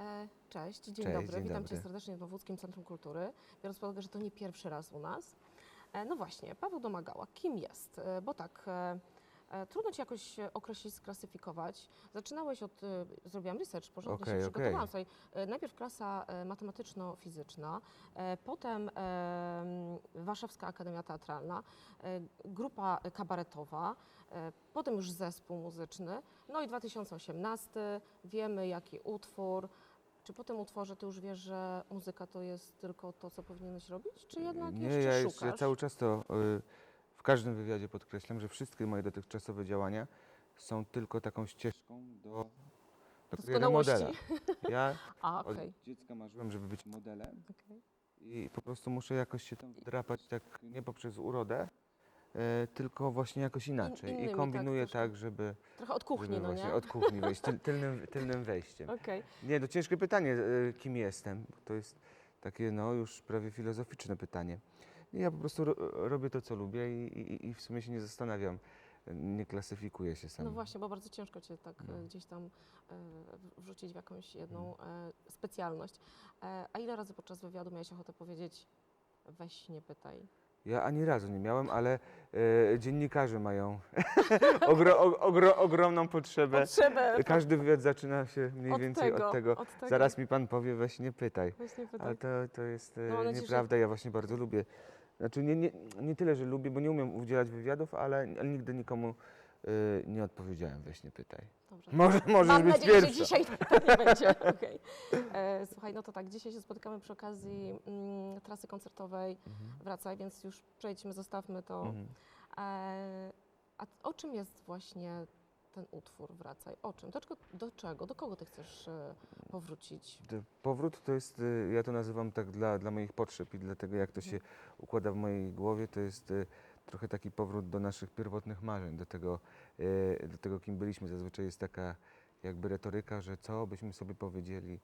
E, Cześć, dzień Cześć, dobry. dzień Witam dobry. Cię serdecznie w Nowódzkim Centrum Kultury. Biorąc pod uwagę, że to nie pierwszy raz u nas. E, No właśnie, Paweł Domagała, kim jest? E, Bo tak, trudno Cię jakoś określić, sklasyfikować. Zaczynałeś od, zrobiłam research, porządnie Okej, się przygotowałam. Najpierw klasa matematyczno-fizyczna, potem Warszawska Akademia Teatralna, grupa kabaretowa, potem już zespół muzyczny, no i 2018, wiemy jaki utwór. Czy po tym utworze ty już wiesz, że muzyka to jest tylko to, co powinieneś robić? Czy jednak Nie, jeszcze ja, szukasz? ja cały czas to y, w każdym wywiadzie podkreślam, że wszystkie moje dotychczasowe działania są tylko taką ścieżką do, do kariery modela. Ja A, od okej. dziecka marzyłem, żeby być modelem okej. i po prostu muszę jakoś się tam drapać tak nie poprzez urodę, e, tylko właśnie jakoś inaczej. innymi, I tak, kombinuję troszkę. tak, żeby, Trochę od kuchni, żeby no właśnie nie? od kuchni wejść, tyl, tylnym, tylnym wejściem. Okej. Nie, to ciężkie pytanie, e, kim jestem. To jest takie no już prawie filozoficzne pytanie. Nie, Ja po prostu ro, robię to, co lubię i, i, i w sumie się nie zastanawiam, nie klasyfikuję się sam. No właśnie, bo bardzo ciężko cię tak No. gdzieś tam wrzucić w jakąś jedną e, specjalność. A ile razy podczas wywiadu miałeś ochotę powiedzieć weź nie pytaj? Ja ani razu nie miałem, ale e, dziennikarze mają ogro, o, ogro, ogromną potrzebę. Potrzebę Każdy wywiad zaczyna się mniej od więcej tego, od tego. od tego. Zaraz mi pan powie, weź nie pytaj. Weź nie pytaj. Ale to, to jest e, No, że- nieprawda, ja właśnie bardzo lubię. Znaczy nie, nie, nie tyle, że lubię, bo nie umiem udzielać wywiadów, ale, ale nigdy nikomu e, nie odpowiedziałem, weź nie pytaj. Dobrze. Może, możesz Mam być nadzieję, że pierwsza. dzisiaj tak nie będzie. Okej. E, Słuchaj, no to tak, dzisiaj się spotykamy przy okazji mm, trasy koncertowej Wracaj, więc już przejdźmy, zostawmy to. Mhm. E, a o czym jest właśnie ten utwór Wracaj? O czym? Do czego, do, czego? do kogo ty chcesz e, powrócić? Powrót to jest, y, ja to nazywam tak dla, dla moich potrzeb i dlatego jak to się układa w mojej głowie, to jest y, trochę taki powrót do naszych pierwotnych marzeń, do tego, y, do tego kim byliśmy. Zazwyczaj jest taka jakby retoryka, że co byśmy sobie powiedzieli,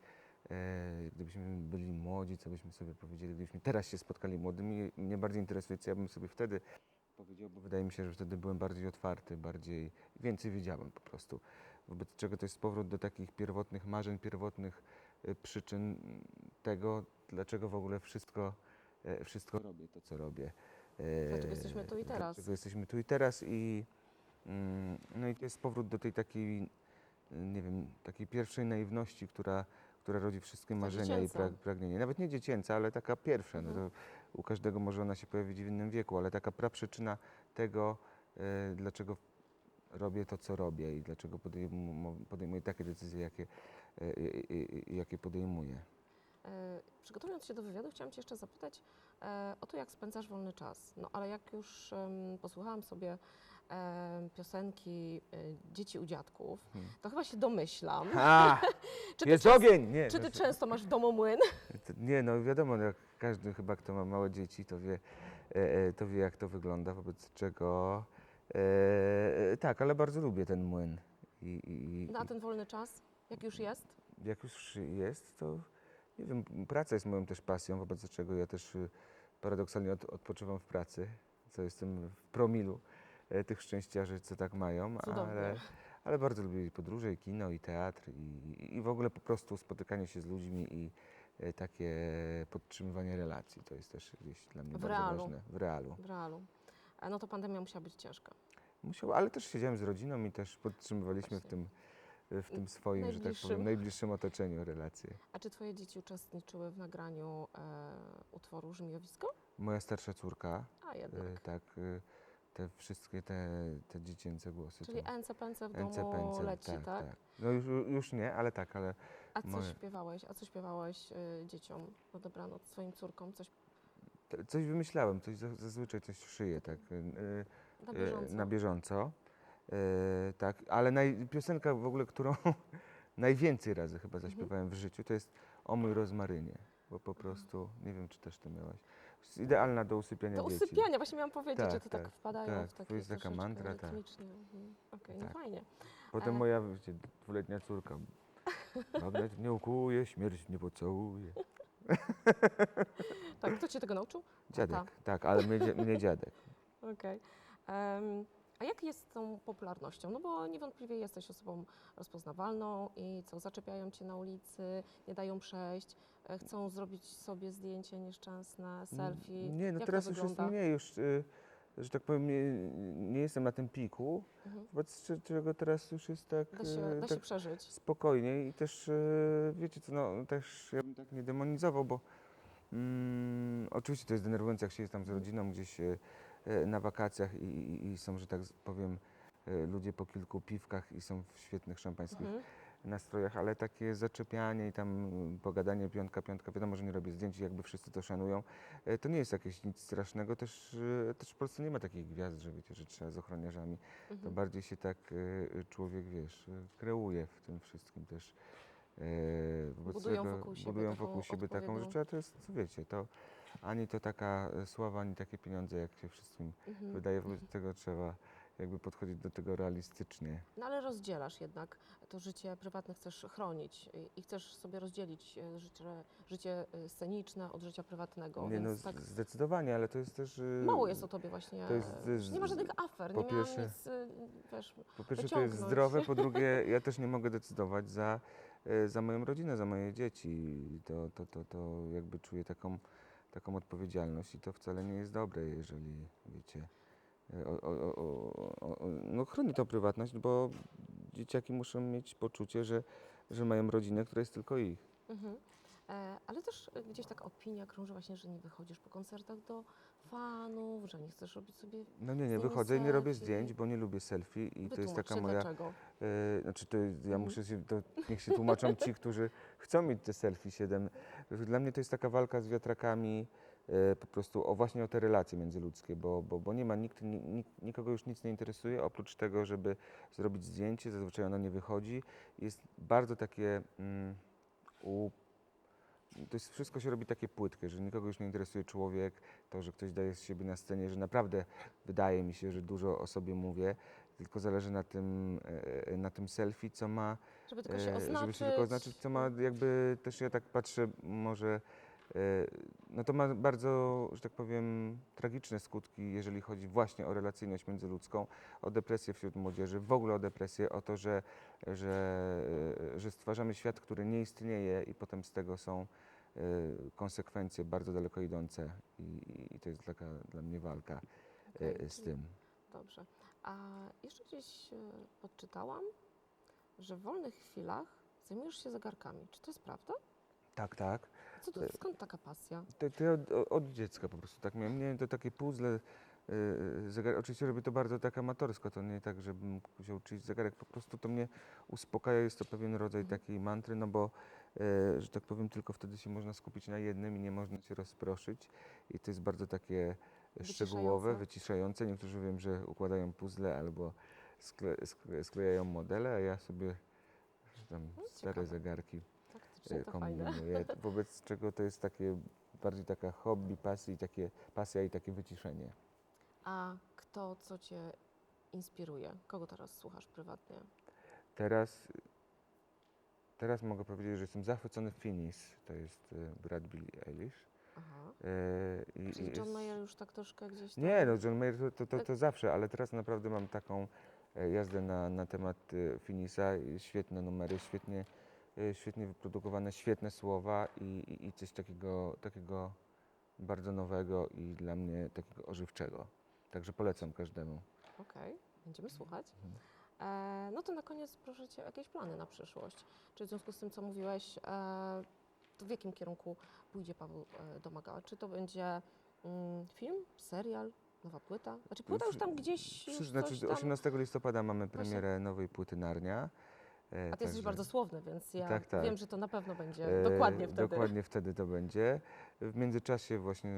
e, gdybyśmy byli młodzi, co byśmy sobie powiedzieli, gdybyśmy teraz się spotkali młodymi. Mnie bardziej interesuje, co ja bym sobie wtedy powiedział, bo wydaje mi się, że wtedy byłem bardziej otwarty, bardziej, więcej wiedziałem po prostu. Wobec czego to jest powrót do takich pierwotnych marzeń, pierwotnych y, przyczyn tego, dlaczego w ogóle wszystko, e, wszystko robię, to co robię. E, Dlaczego jesteśmy tu i teraz. Dlaczego jesteśmy tu i teraz i mm, no i to jest powrót do tej takiej, nie wiem, takiej pierwszej naiwności, która, która rodzi wszystkie marzenia i prag, pragnienia. Nawet nie dziecięca, ale taka pierwsza. No Mhm. to u każdego może ona się pojawić w innym wieku, ale taka praprzyczyna tego, e, dlaczego robię to, co robię i dlaczego podejmu, podejmuję takie decyzje, jakie, e, i- i- i- jakie podejmuję. E, Przygotowując się do wywiadu, chciałam Cię jeszcze zapytać e, o to, jak spędzasz wolny czas. No ale jak już posłuchałam sobie em, piosenki e, Dzieci u dziadków, Hmm. to chyba się domyślam. A, Czy jest często, ogień! Nie, czy no, ty często masz w domu młyn? nie, no wiadomo, jak każdy chyba, kto ma małe dzieci, to wie, e, e, to wie jak to wygląda, wobec czego e, e, tak, ale bardzo lubię ten młyn. I, i, ten wolny czas, jak już jest? jak już jest, to nie wiem, praca jest moją też pasją, wobec czego ja też y, paradoksalnie od, odpoczywam w pracy, co jestem w promilu e, tych szczęściarzy, co tak mają, Cudownie. ale, ale bardzo lubię podróże, i kino, i teatr, i, i w ogóle po prostu spotykanie się z ludźmi i e, takie podtrzymywanie relacji. To jest też gdzieś dla mnie W bardzo realu. ważne. W realu. W realu. E, No to pandemia musiała być ciężka. Musiał, ale też siedziałem z rodziną i też podtrzymywaliśmy w Właśnie. tym, w tym swoim, że tak powiem, najbliższym otoczeniu relacje. A czy Twoje dzieci uczestniczyły w nagraniu e, utworu Żmijowisko? Moja starsza córka, A jednak. E, tak, e, te wszystkie te, te dziecięce głosy. Czyli to- ence pęce w domu leci, tak? No już, już nie, ale tak, ale A co Moje. śpiewałeś? A co śpiewałeś y, dzieciom na dobranoc, swoim córkom? Coś coś wymyślałem, coś za- zazwyczaj coś szyję, tak, e, na e, bieżąco? na bieżąco. E, tak, ale naj, piosenka w ogóle, którą najwięcej razy chyba Mhm. zaśpiewałem w życiu, to jest O mój rozmarynie, bo po prostu, nie wiem, czy też to miałaś, jest idealna do usypiania Do dzieci. usypiania, właśnie miałam powiedzieć, Tak, że to tak, tak, wpadają tak, w to takie jest taka troszeczkę mantra, tak. rytmicznie. Mhm. Okej, no Tak. fajnie. Potem E. moja wiecie, dwuletnia córka, magnet nie ukuje, śmierć nie pocałuje. Tak, kto cię tego nauczył? Dziadek, Tata. tak, ale mnie, mnie dziadek. Okej. Em, A jak jest z tą popularnością? No bo niewątpliwie jesteś osobą rozpoznawalną i co, zaczepiają cię na ulicy, nie dają przejść, e, chcą zrobić sobie zdjęcie nieszczęsne, selfie. Nie, no jak teraz już jest mniej, już, y, że tak powiem, nie, nie jestem na tym piku, Mhm. wobec czego teraz już jest tak, Da się, y, da się tak przeżyć. spokojniej i też, wiecie co, no też ja bym tak nie demonizował, bo mm, oczywiście to jest denerwujące, jak się jest tam z rodziną gdzieś na wakacjach i, i, i są, że tak powiem, y, ludzie po kilku piwkach i są w świetnych szampańskich Mhm. nastrojach, ale takie zaczepianie i tam y, pogadanie piątka, piątka, wiadomo, że nie robię zdjęć, jakby wszyscy to szanują. E, To nie jest jakieś nic strasznego, też, też w Polsce nie ma takich gwiazd, że wiecie, że trzeba z ochroniarzami. To Mhm. bardziej się tak człowiek, wiesz, kreuje w tym wszystkim też. e, Budują czego wokół siebie budują taką wokół siebie taką rzecz, a to jest, wiecie, to ani to taka e, sława, ani takie pieniądze, jak się wszystkim Mhm. wydaje, wobec tego trzeba jakby podchodzić do tego realistycznie. No ale rozdzielasz jednak to życie prywatne, chcesz chronić i- chcesz sobie rozdzielić e, życie, życie e, sceniczne od życia prywatnego, Nie, no, tak zdecydowanie, ale to jest też... mało jest o tobie właśnie, to jest, że nie ma żadnych afer, po nie pierwsze- nic, wiesz, Po pierwsze to jest wyciągnąć. zdrowe, po drugie ja też nie mogę decydować za, za moją rodzinę, za moje dzieci. To, to, to, to jakby czuję taką, taką odpowiedzialność i to wcale nie jest dobre, jeżeli wiecie, e, o, o, o, no chroni tą prywatność, bo dzieciaki muszą mieć poczucie, że, że mają rodzinę, która jest tylko ich. Mhm. Ale też e, gdzieś taka opinia krąży właśnie, że nie wychodzisz po koncertach do fanów, że nie chcesz robić sobie... No nie, nie, wychodzę i nie robię zdjęć, bo nie lubię selfie i to jest Wytłumacz taka się moja dlaczego. E, Znaczy, to ja Mhm. muszę się, to niech się tłumaczą ci, którzy chcą mieć te selfie 7. Dla mnie to jest taka walka z wiatrakami, e, po prostu o właśnie o te relacje międzyludzkie, bo, bo, bo nie ma nikt, ni, nik- nikogo już nic nie interesuje, oprócz tego, żeby zrobić zdjęcie, zazwyczaj ono nie wychodzi. Jest bardzo takie mm, u, to jest, wszystko się robi takie płytkie, że nikogo już nie interesuje człowiek, to, że ktoś daje z siebie na scenie, że naprawdę wydaje mi się, że dużo o sobie mówię, tylko zależy na tym, e, na tym selfie, co ma, Żeby tylko się e, oznaczyć. żeby się tylko oznaczyć, co ma jakby, też ja tak patrzę, może, e, no to ma bardzo, że tak powiem, tragiczne skutki, jeżeli chodzi właśnie o relacyjność międzyludzką, o depresję wśród młodzieży, w ogóle o depresję, o to, że, że, e, że stwarzamy świat, który nie istnieje i potem z tego są e, konsekwencje bardzo daleko idące i, i to jest taka dla mnie walka e, z tym. Dobrze. A jeszcze gdzieś e, podczytałam, że w wolnych chwilach zajmujesz się zegarkami. Czy to jest prawda? Tak, tak. Co to, skąd taka pasja? To, to ja od, od dziecka po prostu tak miałem. Wiem, to takie puzzle, yy, zegar. Oczywiście robię to bardzo tak amatorsko, to nie tak, żebym się uczyć zegarek, po prostu to mnie uspokaja, jest to pewien rodzaj Mhm. takiej mantry, no bo, yy, że tak powiem, tylko wtedy się można skupić na jednym i nie można się rozproszyć i to jest bardzo takie szczegółowe, Wyciszające. Niektórzy wiem, że układają puzzle albo skle, skle, sklejają modele, a ja sobie tam No, stare zegarki Faktycznie to fajne. kombinuję, wobec czego to jest takie bardziej taka hobby, pasja i takie, pasja i takie wyciszenie. A kto, co cię inspiruje? Kogo teraz słuchasz prywatnie? Teraz, teraz mogę powiedzieć, że jestem zachwycony Finis, to jest e, brat Billie Eilish. Aha. E, i- Czyli i John jest- Mayer już tak troszkę gdzieś tam... Nie, no John Mayer to, to, to, Tak. to zawsze, ale teraz naprawdę mam taką e, jazdę na, na temat e, Finisa, i świetne numery, świetnie, świetnie wyprodukowane, świetne słowa i, i, i coś takiego, takiego bardzo nowego i dla mnie takiego ożywczego. Także polecam każdemu. Okej, będziemy słuchać. Mhm. E, no to na koniec proszę Cię o jakieś plany na przyszłość. Czy w związku z tym, co mówiłeś, e, to w jakim kierunku pójdzie Paweł e, Domagała? Czy to będzie mm, film, serial, nowa płyta? Znaczy płyta już tam gdzieś już coś znaczy, tam... 18 listopada mamy premierę nowej płyty Narnia. E, A Ty jesteś także- bardzo słowny, więc ja Tak, tak. wiem, że to na pewno będzie E, dokładnie wtedy. Dokładnie wtedy to będzie. W międzyczasie właśnie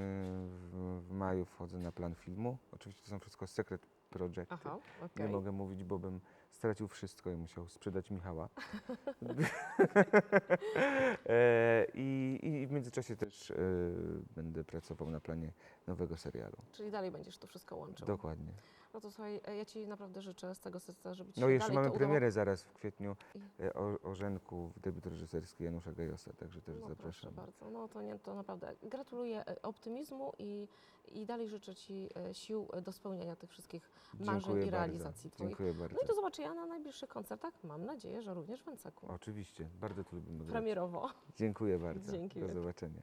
w, maju wchodzę na plan filmu. Oczywiście to są wszystko secret projecty. Aha, Nie okej. mogę mówić, bo bym stracił wszystko i musiał sprzedać Michała. e, i, I w międzyczasie też będę pracował na planie nowego serialu. Czyli dalej będziesz to wszystko łączył. Dokładnie. No to słuchaj, e, ja Ci naprawdę życzę z tego serca, żeby Ci No się jeszcze dalej mamy to udało. premierę zaraz w kwietniu e, o, Orzenku w debiut reżyserski Janusza Gajosa, także też No proszę zapraszam. bardzo, no to nie, to naprawdę gratuluję e, optymizmu i, i dalej życzę Ci e, sił e, do spełniania tych wszystkich marzeń i bardzo. realizacji Twoich. Dziękuję bardzo. No i do zobaczenia na najbliższych koncertach, mam nadzieję, że również w Węceku. Oczywiście, bardzo to lubimy grać. Premierowo. Dziękuję bardzo. Dzięki Do wielkie. zobaczenia.